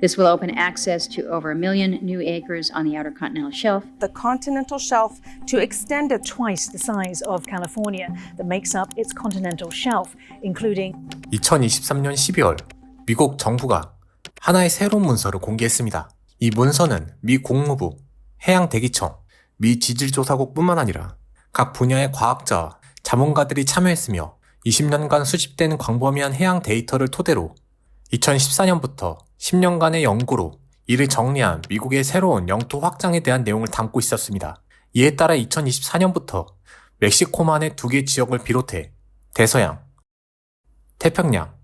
This will open access to over a million new acres on the outer continental shelf. the continental shelf to extend it twice the size of California that makes up its continental shelf, including 2023년 12월 미국 정부가 하나의 새로운 문서를 공개했습니다. 이 문서는 미 국무부, 해양대기청, 미 지질조사국뿐만 아니라 각 분야의 과학자와 자문가들이 참여했으며 20년간 수집된 광범위한 해양 데이터를 토대로 2014년부터 10년간의 연구로 이를 정리한 미국의 새로운 영토 확장에 대한 내용을 담고 있었습니다. 이에 따라 2024년부터 멕시코만의 두 개 지역을 비롯해 대서양, 태평양,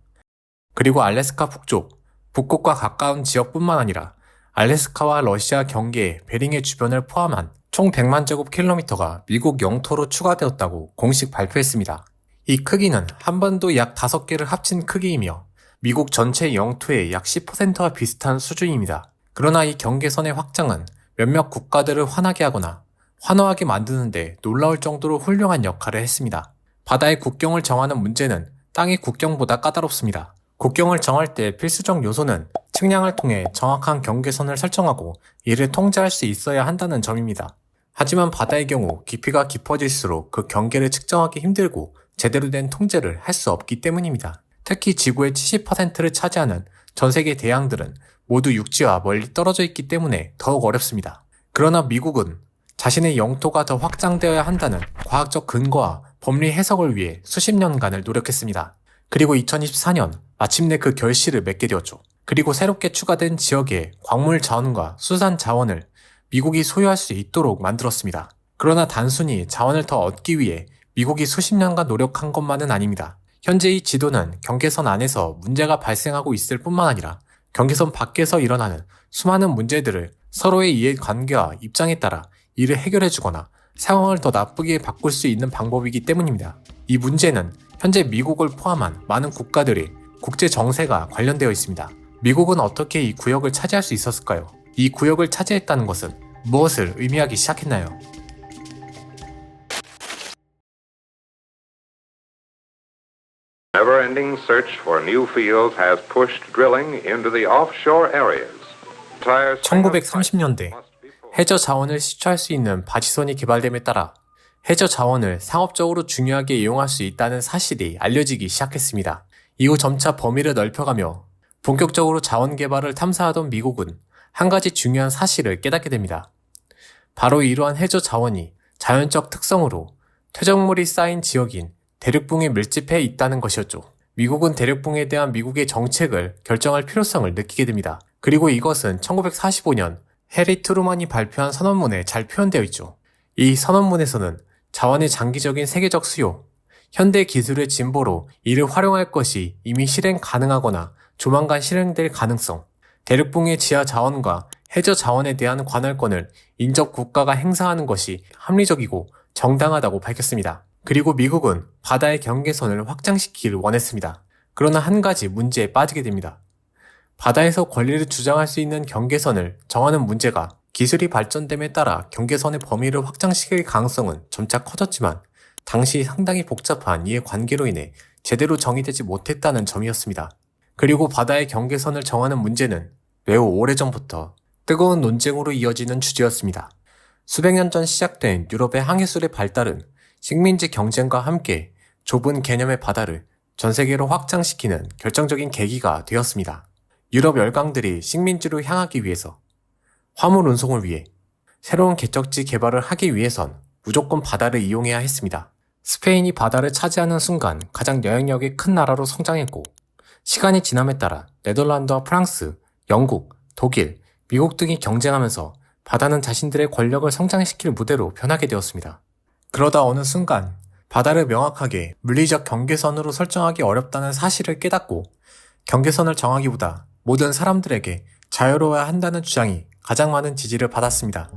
그리고 알래스카 북쪽, 북극과 가까운 지역뿐만 아니라 알래스카와 러시아 경계의 베링해 주변을 포함한 총 100만 제곱킬로미터가 미국 영토로 추가되었다고 공식 발표했습니다. 이 크기는 한반도 약 5개를 합친 크기이며 미국 전체 영토의 약 10%와 비슷한 수준입니다. 그러나 이 경계선의 확장은 몇몇 국가들을 화나게 하거나 환호하게 만드는데 놀라울 정도로 훌륭한 역할을 했습니다. 바다의 국경을 정하는 문제는 땅의 국경보다 까다롭습니다. 국경을 정할 때 필수적 요소는 측량을 통해 정확한 경계선을 설정하고 이를 통제할 수 있어야 한다는 점입니다. 하지만 바다의 경우 깊이가 깊어질수록 그 경계를 측정하기 힘들고 제대로 된 통제를 할 수 없기 때문입니다. 특히 지구의 70%를 차지하는 전 세계 대양들은 모두 육지와 멀리 떨어져 있기 때문에 더욱 어렵습니다. 그러나 미국은 자신의 영토가 더 확장되어야 한다는 과학적 근거와 법리 해석을 위해 수십 년간을 노력했습니다. 그리고 2024년 마침내 그 결실을 맺게 되었죠. 그리고 새롭게 추가된 지역에 광물 자원과 수산 자원을 미국이 소유할 수 있도록 만들었습니다. 그러나 단순히 자원을 더 얻기 위해 미국이 수십 년간 노력한 것만은 아닙니다. 현재 이 지도는 경계선 안에서 문제가 발생하고 있을 뿐만 아니라 경계선 밖에서 일어나는 수많은 문제들을 서로의 이해관계와 입장에 따라 이를 해결해주거나 상황을 더 나쁘게 바꿀 수 있는 방법이기 때문입니다. 이 문제는 현재 미국을 포함한 많은 국가들의 국제 정세가 관련되어 있습니다. 미국은 어떻게 이 구역을 차지할 수 있었을까요? 이 구역을 차지했다는 것은 무엇을 의미하기 시작했나요? Never ending search for new fields has pushed drilling into the offshore areas. Entire 1930년대 해저 자원을 시추할 수 있는 바지선이 개발됨에 따라 해저 자원을 상업적으로 중요하게 이용할 수 있다는 사실이 알려지기 시작했습니다. 이후 점차 범위를 넓혀가며 본격적으로 자원 개발을 탐사하던 미국은 한 가지 중요한 사실을 깨닫게 됩니다. 바로 이러한 해저 자원이 자연적 특성으로 퇴적물이 쌓인 지역인 대륙붕에 밀집해 있다는 것이었죠. 미국은 대륙붕에 대한 미국의 정책을 결정할 필요성을 느끼게 됩니다. 그리고 이것은 1945년 해리 트루만이 발표한 선언문에 잘 표현되어 있죠. 이 선언문에서는 자원의 장기적인 세계적 수요, 현대 기술의 진보로 이를 활용할 것이 이미 실행 가능하거나 조만간 실행될 가능성, 대륙붕의 지하 자원과 해저 자원에 대한 관할권을 인접 국가가 행사하는 것이 합리적이고 정당하다고 밝혔습니다. 그리고 미국은 바다의 경계선을 확장시키기를 원했습니다. 그러나 한 가지 문제에 빠지게 됩니다. 바다에서 권리를 주장할 수 있는 경계선을 정하는 문제가 기술이 발전됨에 따라 경계선의 범위를 확장시킬 가능성은 점차 커졌지만 당시 상당히 복잡한 이해 관계로 인해 제대로 정의되지 못했다는 점이었습니다. 그리고 바다의 경계선을 정하는 문제는 매우 오래전부터 뜨거운 논쟁으로 이어지는 주제였습니다. 수백 년 전 시작된 유럽의 항해술의 발달은 식민지 경쟁과 함께 좁은 개념의 바다를 전 세계로 확장시키는 결정적인 계기가 되었습니다. 유럽 열강들이 식민지로 향하기 위해서 화물 운송을 위해 새로운 개척지 개발을 하기 위해선 무조건 바다를 이용해야 했습니다. 스페인이 바다를 차지하는 순간 가장 여행력이 큰 나라로 성장했고 시간이 지남에 따라 네덜란드와 프랑스, 영국, 독일, 미국 등이 경쟁하면서 바다는 자신들의 권력을 성장시킬 무대로 변하게 되었습니다. 그러다 어느 순간 바다를 명확하게 물리적 경계선으로 설정하기 어렵다는 사실을 깨닫고 경계선을 정하기보다 모든 사람들에게 자유로워야 한다는 주장이 가장 많은 지지를 받았습니다.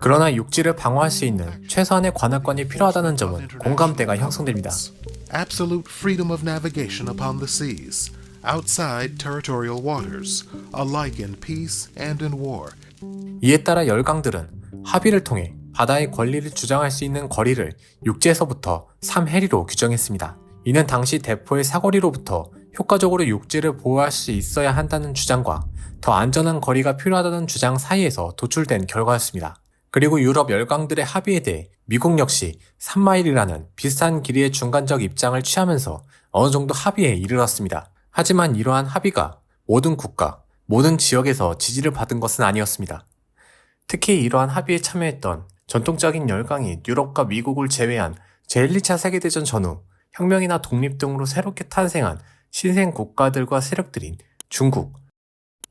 그러나 육지를 방어할 수 있는 최소한의 관할권이 필요하다는 점은 공감대가 형성됩니다. absolute freedom of navigation upon the seas, outside territorial waters, alike in peace and in war. 이에 따라 열강들은 합의를 통해 바다의 권리를 주장할 수 있는 거리를 육지에서부터 3해리로 규정했습니다. 이는 당시 대포의 사거리로부터 효과적으로 육지를 보호할 수 있어야 한다는 주장과 더 안전한 거리가 필요하다는 주장 사이에서 도출된 결과였습니다. 그리고 유럽 열강들의 합의에 대해 미국 역시 3마일이라는 비슷한 길이의 중간적 입장을 취하면서 어느 정도 합의에 이르렀습니다. 하지만 이러한 합의가 모든 국가, 모든 지역에서 지지를 받은 것은 아니었습니다. 특히 이러한 합의에 참여했던 전통적인 열강이 유럽과 미국을 제외한 제1, 2차 세계대전 전후 혁명이나 독립 등으로 새롭게 탄생한 신생 국가들과 세력들인 중국,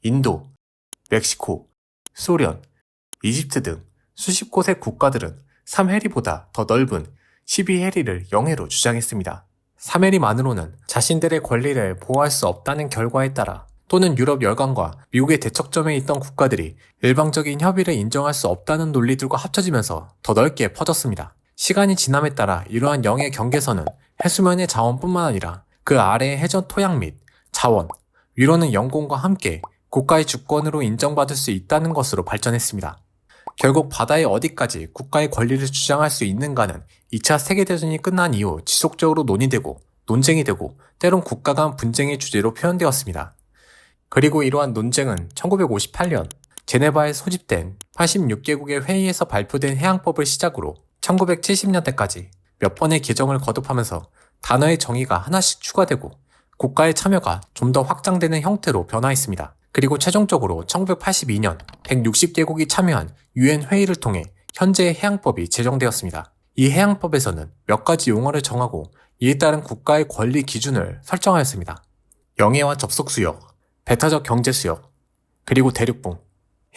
인도, 멕시코, 소련, 이집트 등 수십 곳의 국가들은 3해리보다 더 넓은 12해리를 영해로 주장했습니다. 3해리만으로는 자신들의 권리를 보호할 수 없다는 결과에 따라 또는 유럽 열강과 미국의 대척점에 있던 국가들이 일방적인 협의를 인정할 수 없다는 논리들과 합쳐지면서 더 넓게 퍼졌습니다. 시간이 지남에 따라 이러한 영의 경계선은 해수면의 자원뿐만 아니라 그 아래의 해전 토양 및 자원, 위로는 영공과 함께 국가의 주권으로 인정받을 수 있다는 것으로 발전했습니다. 결국 바다의 어디까지 국가의 권리를 주장할 수 있는가는 2차 세계대전이 끝난 이후 지속적으로 논의되고 논쟁이 되고 때론 국가 간 분쟁의 주제로 표현되었습니다. 그리고 이러한 논쟁은 1958년 제네바에 소집된 86개국의 회의에서 발표된 해양법을 시작으로 1970년대까지 몇 번의 개정을 거듭하면서 단어의 정의가 하나씩 추가되고 국가의 참여가 좀 더 확장되는 형태로 변화했습니다. 그리고 최종적으로 1982년 160개국이 참여한 유엔 회의를 통해 현재의 해양법이 제정되었습니다. 이 해양법에서는 몇 가지 용어를 정하고 이에 따른 국가의 권리 기준을 설정하였습니다. 영해와 접속 수역, 배타적 경제 수역, 그리고 대륙붕.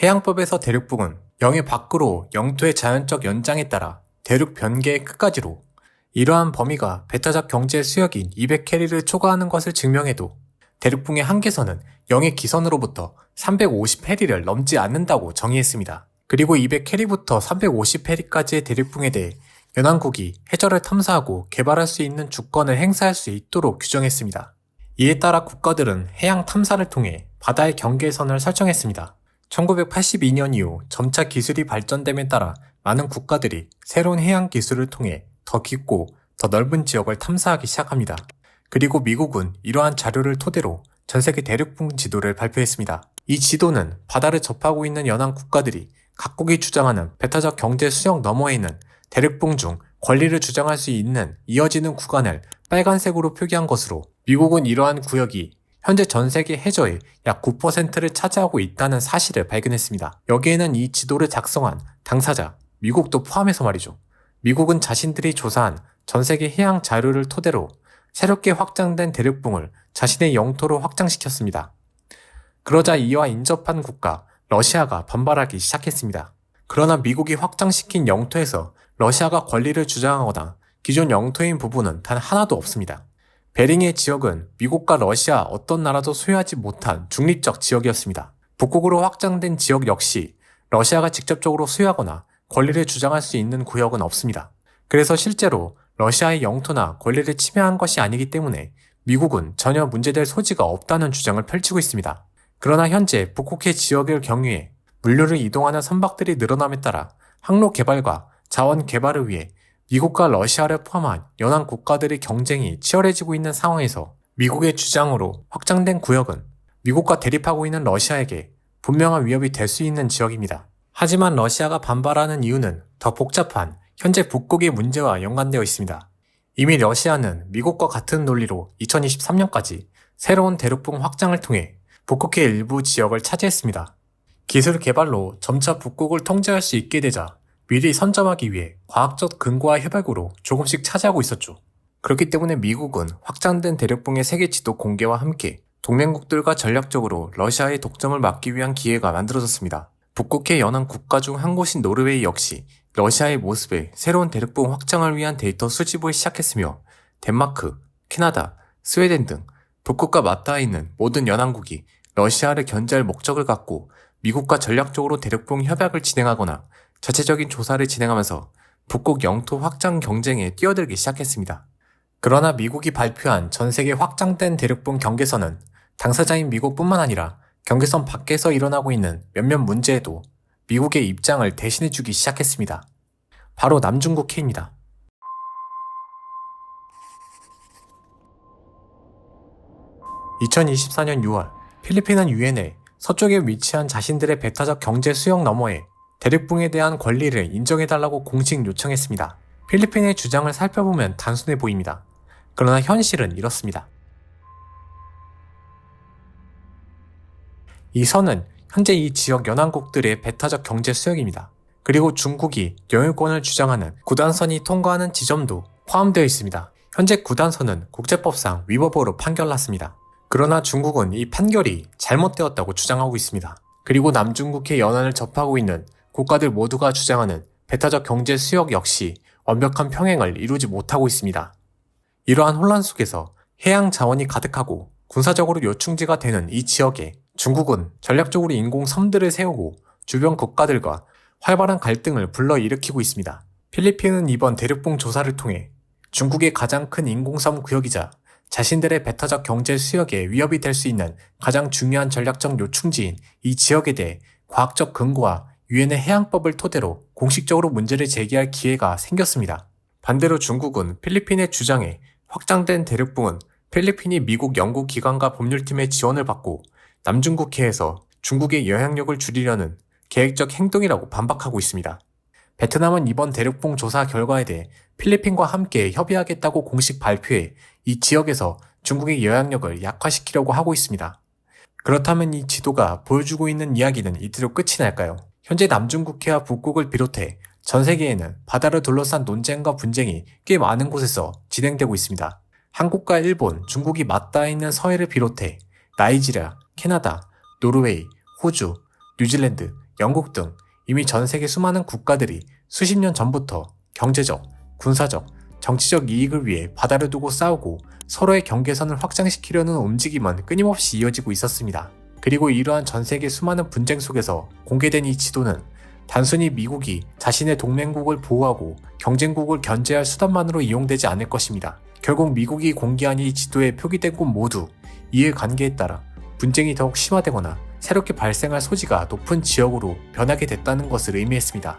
해양법에서 대륙붕은 영해 밖으로 영토의 자연적 연장에 따라 대륙 변개의 끝까지로 이러한 범위가 배타적 경제 수역인 200캐리를 초과하는 것을 증명해도 대륙붕의 한계선은 영해 기선으로부터 350해리를 넘지 않는다고 정의했습니다. 그리고 200캐리부터 350해리까지의 대륙붕에 대해 연안국이 해저를 탐사하고 개발할 수 있는 주권을 행사할 수 있도록 규정했습니다. 이에 따라 국가들은 해양 탐사를 통해 바다의 경계선을 설정했습니다. 1982년 이후 점차 기술이 발전됨에 따라 많은 국가들이 새로운 해양 기술을 통해 더 깊고 더 넓은 지역을 탐사하기 시작합니다. 그리고 미국은 이러한 자료를 토대로 전 세계 대륙붕 지도를 발표했습니다. 이 지도는 바다를 접하고 있는 연안 국가들이 각국이 주장하는 배타적 경제 수역 너머에 있는 대륙붕 중 권리를 주장할 수 있는 이어지는 구간을 빨간색으로 표기한 것으로 미국은 이러한 구역이 현재 전 세계 해저의 약 9%를 차지하고 있다는 사실을 발견했습니다. 여기에는 이 지도를 작성한 당사자, 미국도 포함해서 말이죠. 미국은 자신들이 조사한 전 세계 해양 자료를 토대로 새롭게 확장된 대륙붕을 자신의 영토로 확장시켰습니다. 그러자 이와 인접한 국가 러시아가 반발하기 시작했습니다. 그러나 미국이 확장시킨 영토에서 러시아가 권리를 주장하거나 기존 영토인 부분은 단 하나도 없습니다. 베링의 지역은 미국과 러시아 어떤 나라도 소유하지 못한 중립적 지역이었습니다. 북극으로 확장된 지역 역시 러시아가 직접적으로 소유하거나 권리를 주장할 수 있는 구역은 없습니다. 그래서 실제로 러시아의 영토나 권리를 침해한 것이 아니기 때문에 미국은 전혀 문제될 소지가 없다는 주장을 펼치고 있습니다. 그러나 현재 북극해 지역을 경유해 물류를 이동하는 선박들이 늘어남에 따라 항로 개발과 자원 개발을 위해 미국과 러시아를 포함한 연안 국가들의 경쟁이 치열해지고 있는 상황에서 미국의 주장으로 확장된 구역은 미국과 대립하고 있는 러시아에게 분명한 위협이 될 수 있는 지역입니다. 하지만 러시아가 반발하는 이유는 더 복잡한 현재 북극의 문제와 연관되어 있습니다. 이미 러시아는 미국과 같은 논리로 2023년까지 새로운 대륙붕 확장을 통해 북극의 일부 지역을 차지했습니다. 기술 개발로 점차 북극을 통제할 수 있게 되자 미리 선점하기 위해 과학적 근거와 협약으로 조금씩 차지하고 있었죠. 그렇기 때문에 미국은 확장된 대륙붕의 세계 지도 공개와 함께 동맹국들과 전략적으로 러시아의 독점을 막기 위한 기회가 만들어졌습니다. 북극해 연안 국가 중 한 곳인 노르웨이 역시 러시아의 모습에 새로운 대륙붕 확장을 위한 데이터 수집을 시작했으며 덴마크, 캐나다, 스웨덴 등 북극과 맞닿아 있는 모든 연안국이 러시아를 견제할 목적을 갖고 미국과 전략적으로 대륙붕 협약을 진행하거나 자체적인 조사를 진행하면서 북극 영토 확장 경쟁에 뛰어들기 시작했습니다. 그러나 미국이 발표한 전 세계 확장된 대륙붕 경계선은 당사자인 미국뿐만 아니라 경계선 밖에서 일어나고 있는 몇몇 문제에도 미국의 입장을 대신해주기 시작했습니다. 바로 남중국 해입니다. 2024년 6월 필리핀은 유엔에 서쪽에 위치한 자신들의 배타적 경제 수역 너머에 대륙붕에 대한 권리를 인정해달라고 공식 요청했습니다. 필리핀의 주장을 살펴보면 단순해 보입니다. 그러나 현실은 이렇습니다. 이 선은 현재 이 지역 연안국들의 배타적 경제 수역입니다. 그리고 중국이 영유권을 주장하는 구단선이 통과하는 지점도 포함되어 있습니다. 현재 구단선은 국제법상 위법으로 판결났습니다. 그러나 중국은 이 판결이 잘못되었다고 주장하고 있습니다. 그리고 남중국해 연안을 접하고 있는 국가들 모두가 주장하는 배타적 경제 수역 역시 완벽한 평행을 이루지 못하고 있습니다. 이러한 혼란 속에서 해양 자원이 가득하고 군사적으로 요충지가 되는 이 지역에 중국은 전략적으로 인공 섬들을 세우고 주변 국가들과 활발한 갈등을 불러일으키고 있습니다. 필리핀은 이번 대륙봉 조사를 통해 중국의 가장 큰 인공섬 구역이자 자신들의 배타적 경제 수역에 위협이 될 수 있는 가장 중요한 전략적 요충지인 이 지역에 대해 과학적 근거와 유엔의 해양법을 토대로 공식적으로 문제를 제기할 기회가 생겼습니다. 반대로 중국은 필리핀의 주장에 확장된 대륙붕은 필리핀이 미국 연구 기관과 법률팀의 지원을 받고 남중국해에서 중국의 영향력을 줄이려는 계획적 행동이라고 반박하고 있습니다. 베트남은 이번 대륙봉 조사 결과에 대해 필리핀과 함께 협의하겠다고 공식 발표해 이 지역에서 중국의 영향력을 약화시키려고 하고 있습니다. 그렇다면 이 지도가 보여주고 있는 이야기는 이대로 끝이 날까요? 현재 남중국해와 북극을 비롯해 전 세계에는 바다를 둘러싼 논쟁과 분쟁이 꽤 많은 곳에서 진행되고 있습니다. 한국과 일본, 중국이 맞닿아 있는 서해를 비롯해 나이지리아, 캐나다, 노르웨이, 호주, 뉴질랜드, 영국 등 이미 전 세계 수많은 국가들이 수십 년 전부터 경제적, 군사적, 정치적 이익을 위해 바다를 두고 싸우고 서로의 경계선을 확장시키려는 움직임은 끊임없이 이어지고 있었습니다. 그리고 이러한 전 세계 수많은 분쟁 속에서 공개된 이 지도는 단순히 미국이 자신의 동맹국을 보호하고 경쟁국을 견제할 수단만으로 이용되지 않을 것입니다. 결국 미국이 공개한 이 지도에 표기된 곳 모두 이해 관계에 따라 분쟁이 더욱 심화되거나 새롭게 발생할 소지가 높은 지역으로 변하게 됐다는 것을 의미했습니다.